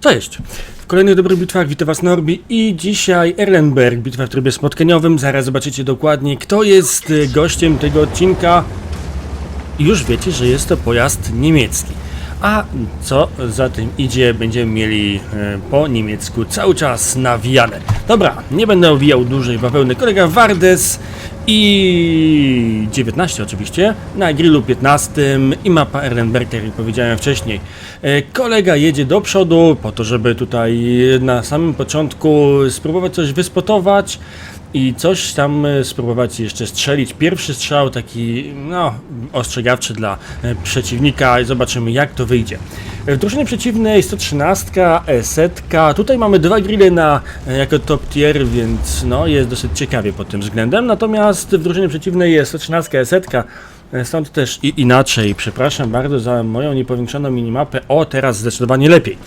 Cześć! W kolejnych dobrych bitwach witam Was Norbi i dzisiaj Erlenberg, bitwa w trybie spotkaniowym. Zaraz zobaczycie dokładnie kto jest y, gościem tego odcinka. Już wiecie, że jest to pojazd niemiecki. A co za tym idzie, będziemy mieli e, po niemiecku cały czas nawijane. Dobra, nie będę owijał dłużej bawełny. Kolega Wardes i 19 oczywiście, na grillu 15 i mapa Erlenberg, jak powiedziałem wcześniej. E, Kolega jedzie do przodu po to, żeby tutaj na samym początku spróbować coś wyspotować i coś tam e, spróbować jeszcze strzelić. Pierwszy strzał taki, no, ostrzegawczy dla e, przeciwnika i zobaczymy jak to wyjdzie. E, W drużynie przeciwnej 113, E-setka. Tutaj mamy dwa grille na, jako top tier, więc no, jest dosyć ciekawie pod tym względem. Natomiast w drużynie przeciwnej jest 113, E-setka. E, Stąd też i inaczej. Przepraszam bardzo za moją niepowiększoną minimapę. O, teraz zdecydowanie lepiej.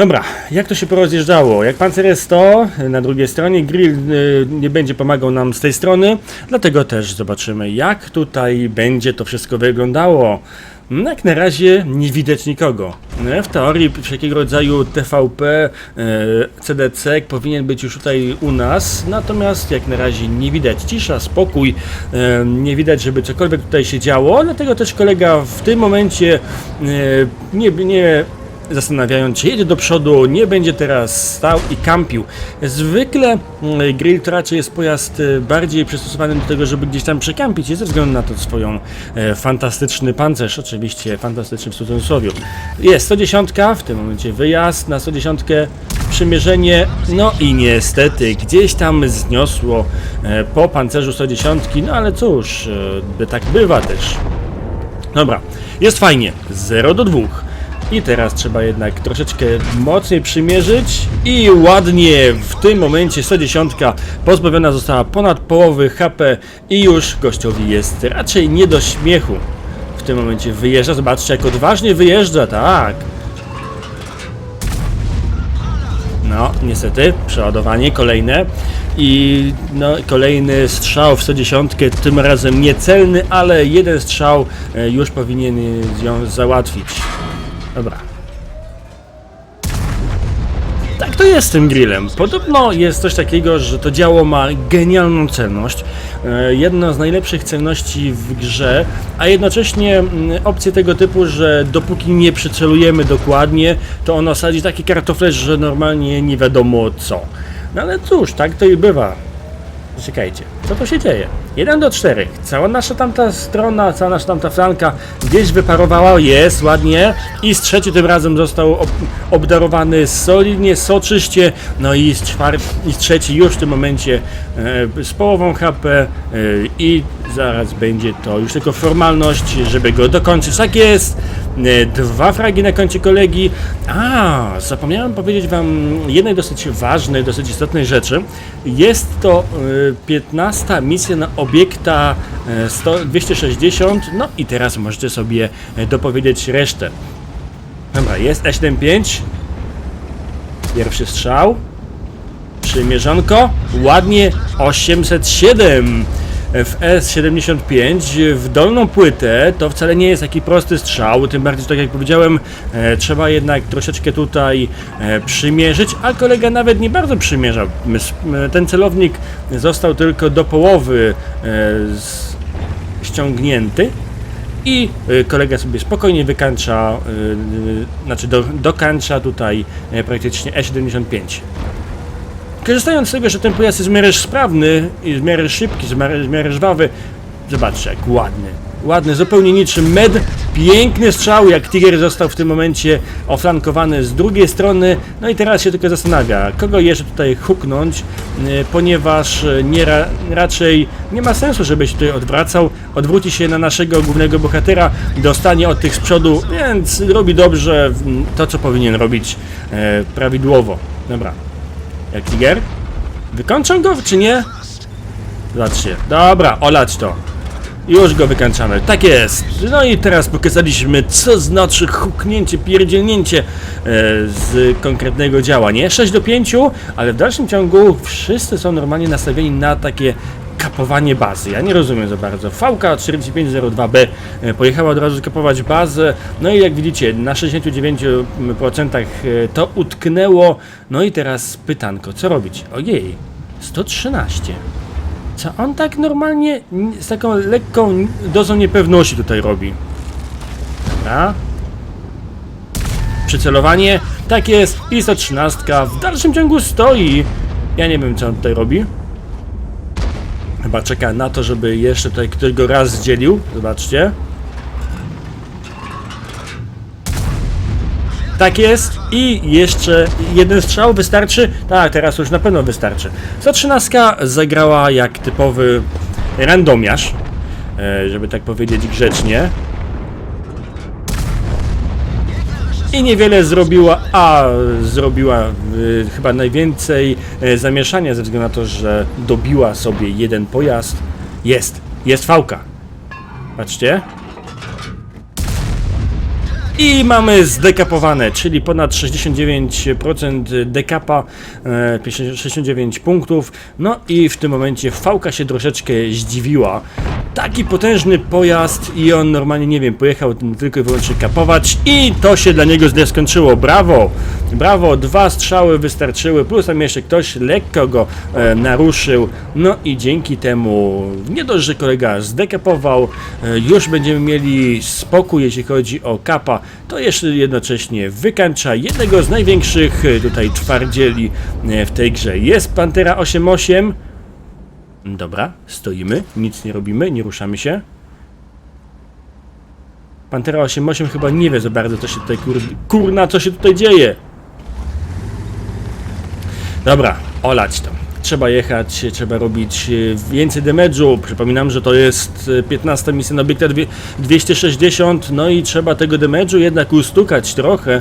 Dobra, jak to się porozjeżdżało? Jak Panzer jest 100 na drugiej stronie, grill y, nie będzie pomagał nam z tej strony, dlatego też zobaczymy jak tutaj będzie to wszystko wyglądało. No, Jak na razie nie widać nikogo. No, W teorii wszelkiego rodzaju TVP, y, CDC powinien być już tutaj u nas, natomiast jak na razie nie widać cisza, spokój, y, nie widać, żeby cokolwiek tutaj się działo, dlatego też kolega w tym momencie y, nie, nie zastanawiając się, jedzie do przodu, nie będzie teraz stał i kampił. Zwykle mm, grill to raczej jest pojazd e, bardziej przystosowany do tego, żeby gdzieś tam przekampić, ze względu na to swoją e, fantastyczny pancerz, oczywiście fantastyczny w cudzysłowie. Jest 110, w tym momencie wyjazd na 110, przymierzenie, no i niestety gdzieś tam zniosło e, po pancerzu 110, no ale cóż, e, tak bywa też. Dobra, jest fajnie, 0 do 2. I teraz trzeba jednak troszeczkę mocniej przymierzyć i ładnie w tym momencie 110 pozbawiona została ponad połowy HP i już gościowi jest raczej nie do śmiechu. W tym momencie wyjeżdża, zobaczcie jak odważnie wyjeżdża, tak. No, niestety, przeładowanie kolejne i no, kolejny strzał w 110, tym razem niecelny, ale jeden strzał e, już powinien ją załatwić. Dobra. Tak to jest z tym grillem. Podobno jest coś takiego, że to działo ma genialną celność. E, Jedno z najlepszych celności w grze, a jednocześnie mm, opcje tego typu, że dopóki nie przycelujemy dokładnie, to ono sadzi takie kartofle, że normalnie nie wiadomo co. No ale cóż, tak to i bywa. Czekajcie, co to się dzieje? 1 do 4. Cała nasza tamta strona, cała nasza tamta flanka gdzieś wyparowała, jest ładnie. I z trzeci tym razem został ob obdarowany solidnie, soczyście. No i z, i z trzeci już w tym momencie e, z połową HP e, i zaraz będzie to już tylko formalność, żeby go dokończyć. Tak jest. E, Dwa fragi na koncie kolegi. A, zapomniałem powiedzieć Wam jednej dosyć ważnej, dosyć istotnej rzeczy. Jest to e, 15 misja na obiekta e, 100, 260. No i teraz możecie sobie e, dopowiedzieć resztę. Dobra, jest E75. Pierwszy strzał. Przymierzonko. Ładnie 807 w S75 w dolną płytę to wcale nie jest taki prosty strzał, tym bardziej, że tak jak powiedziałem, e, trzeba jednak troszeczkę tutaj e, przymierzyć, a kolega nawet nie bardzo przymierza. M- s- m- Ten celownik został tylko do połowy e, ściągnięty i kolega sobie spokojnie wykańcza, znaczy do, dokańcza tutaj praktycznie E75. Korzystając z tego, że ten pojazd jest w miarę sprawny i w miarę szybki, w miarę, w miarę żwawy, zobaczcie jak ładny. Ładny, zupełnie niczym med. Piękny strzał, jak Tiger został w tym momencie oflankowany z drugiej strony. No i teraz się tylko zastanawia, kogo jeszcze tutaj huknąć, y, ponieważ y, nie ra, raczej nie ma sensu, żeby się tutaj odwracał. Odwróci się na naszego głównego bohatera, dostanie od tych z przodu, więc robi dobrze to, co powinien robić e, prawidłowo. Dobra, jak Tiger? Wykończą go, czy nie? Zobaczcie. Dobra, olać to. Już go wykańczamy. Tak jest. No i teraz pokazaliśmy, co znaczy huknięcie, pierdzielnięcie e, z konkretnego działania. 6 do 5, ale w dalszym ciągu wszyscy są normalnie nastawieni na takie kapowanie bazy. Ja nie rozumiem za bardzo. VK4502B e, pojechała od razu kapować bazę, no i jak widzicie, na 69% e, to utknęło. No i teraz pytanko, co robić? Ojej, 113. Co on tak normalnie, z taką lekką dozą niepewności tutaj robi? Dobra. Przycelowanie, tak jest, i 113 w dalszym ciągu stoi. Ja nie wiem, co on tutaj robi. Chyba czeka na to, żeby jeszcze tutaj ktoś go raz zdzielił. Zobaczcie. Tak jest. I jeszcze jeden strzał wystarczy. Tak, teraz już na pewno wystarczy. 113 zagrała jak typowy randomiarz. e, Żeby tak powiedzieć grzecznie. I niewiele zrobiła, a zrobiła y, chyba najwięcej e, zamieszania ze względu na to, że dobiła sobie jeden pojazd. Jest, jest fałka. Patrzcie. I mamy zdekapowane, czyli ponad 69% dekapa, e, 69 punktów. No i w tym momencie Fałka się troszeczkę zdziwiła. Taki potężny pojazd i on normalnie, nie wiem, pojechał tylko i wyłącznie kapować i to się dla niego źle skończyło. Brawo! Brawo, dwa strzały wystarczyły, plus tam jeszcze ktoś lekko go e, naruszył. No i dzięki temu nie dość, że kolega zdekapował, e, już będziemy mieli spokój, jeśli chodzi o kapa, to jeszcze jednocześnie wykańcza jednego z największych e, tutaj twardzieli e, w tej grze. Jest Pantera 88. Dobra, stoimy, nic nie robimy, nie ruszamy się. Pantera 88 chyba nie wie za bardzo, co się tutaj kur... kurna, co się tutaj dzieje. Dobra, olać to. Trzeba jechać, trzeba robić e, więcej damage'u. Przypominam, że to jest e, 15 misja na obiekta dwie- 260, no i trzeba tego damage'u jednak ustukać trochę.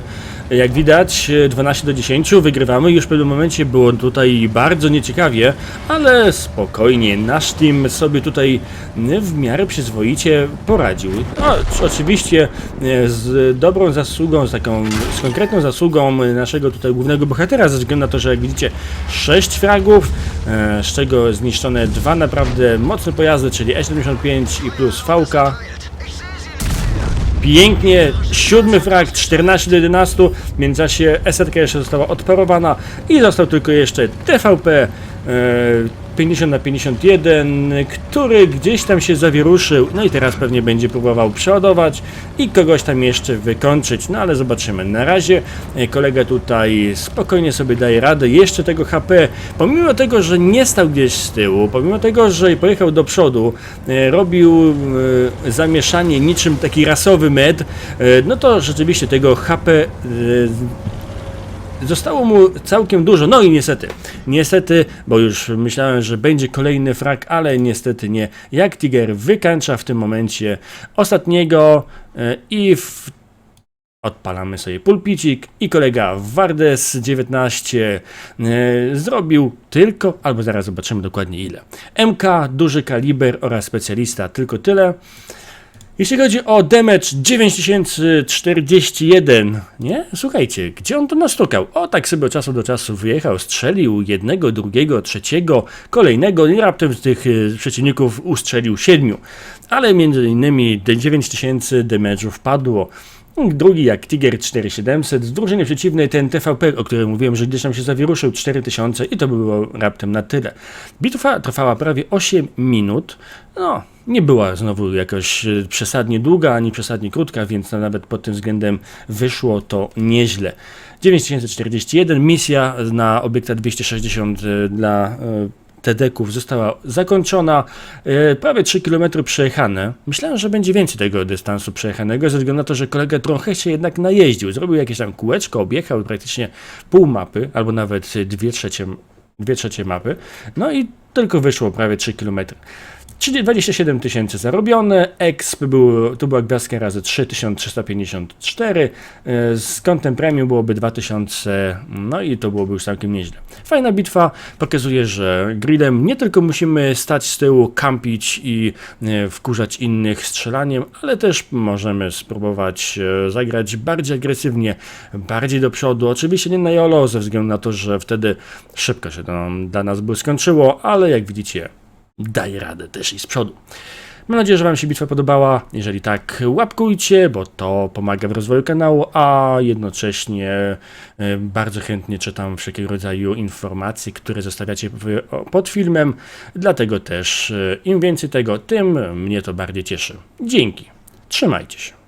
Jak widać, e, 12 do 10 wygrywamy. Już w pewnym momencie było tutaj bardzo nieciekawie, ale spokojnie. Nasz team sobie tutaj e, w miarę przyzwoicie poradził. No, oczywiście e, z dobrą zasługą, z taką, z konkretną zasługą naszego tutaj głównego bohatera, ze względu na to, że jak widzicie 6 fragów, e, z czego zniszczone dwa naprawdę mocne pojazdy, czyli E75 i plus VK. Pięknie, siódmy frag, 14 do 11, w międzyczasie esetka jeszcze została odparowana i został tylko jeszcze TVP e, 50 na 51, który gdzieś tam się zawieruszył, no i teraz pewnie będzie próbował przeładować i kogoś tam jeszcze wykończyć, no ale zobaczymy. Na razie e, kolega tutaj spokojnie sobie daje radę, jeszcze tego HP, pomimo tego, że nie stał gdzieś z tyłu, pomimo tego, że pojechał do przodu, e, robił e, zamieszanie niczym taki rasowy med, no to rzeczywiście tego HP Zostało mu całkiem dużo, no i niestety, niestety, bo już myślałem, że będzie kolejny frak, ale niestety nie. Jak Tiger wykańcza w tym momencie ostatniego e, i w Odpalamy sobie pulpicik i kolega Wardes 19 e, zrobił tylko, albo zaraz zobaczymy dokładnie ile. MK, duży kaliber oraz specjalista, tylko tyle. Jeśli chodzi o damage 9041, nie? Słuchajcie, gdzie on to nastukał? O, tak sobie od czasu do czasu wyjechał, strzelił jednego, drugiego, trzeciego, kolejnego i raptem z tych y, przeciwników ustrzelił siedmiu. Ale między innymi 9000 damage'u wpadło. Drugi jak Tiger 4700, z drużyny przeciwnej ten TVP, o którym mówiłem, że gdzieś tam się zawieruszył 4000 i to by było raptem na tyle. Bitwa trwała prawie 8 minut, no nie była znowu jakoś e, przesadnie długa, ani przesadnie krótka, więc nawet pod tym względem wyszło to nieźle. 9041, misja na obiekta 260 e, dla e, TD-ków została zakończona. E, prawie 3 km przejechane. Myślałem, że będzie więcej tego dystansu przejechanego, ze względu na to, że kolega trochę się jednak najeździł. Zrobił jakieś tam kółeczko, objechał praktycznie pół mapy, albo nawet dwie trzecie, dwie trzecie mapy. No i tylko wyszło prawie 3 km. Czyli 27 tysięcy zarobione, exp był, to była gwiazdka razy 3354, e, z kątem premium byłoby 2000, no i to byłoby już całkiem nieźle. Fajna bitwa, pokazuje, że gridem nie tylko musimy stać z tyłu, kampić i e, wkurzać innych strzelaniem, ale też możemy spróbować e, zagrać bardziej agresywnie, bardziej do przodu. Oczywiście nie na jolo, ze względu na to, że wtedy szybko się to dla nas by skończyło, ale jak widzicie, daje radę też i z przodu. Mam nadzieję, że Wam się bitwa podobała. Jeżeli tak, łapkujcie, bo to pomaga w rozwoju kanału, a jednocześnie e, bardzo chętnie czytam wszelkiego rodzaju informacje, które zostawiacie pod filmem. Dlatego też e, im więcej tego, tym mnie to bardziej cieszy. Dzięki. Trzymajcie się.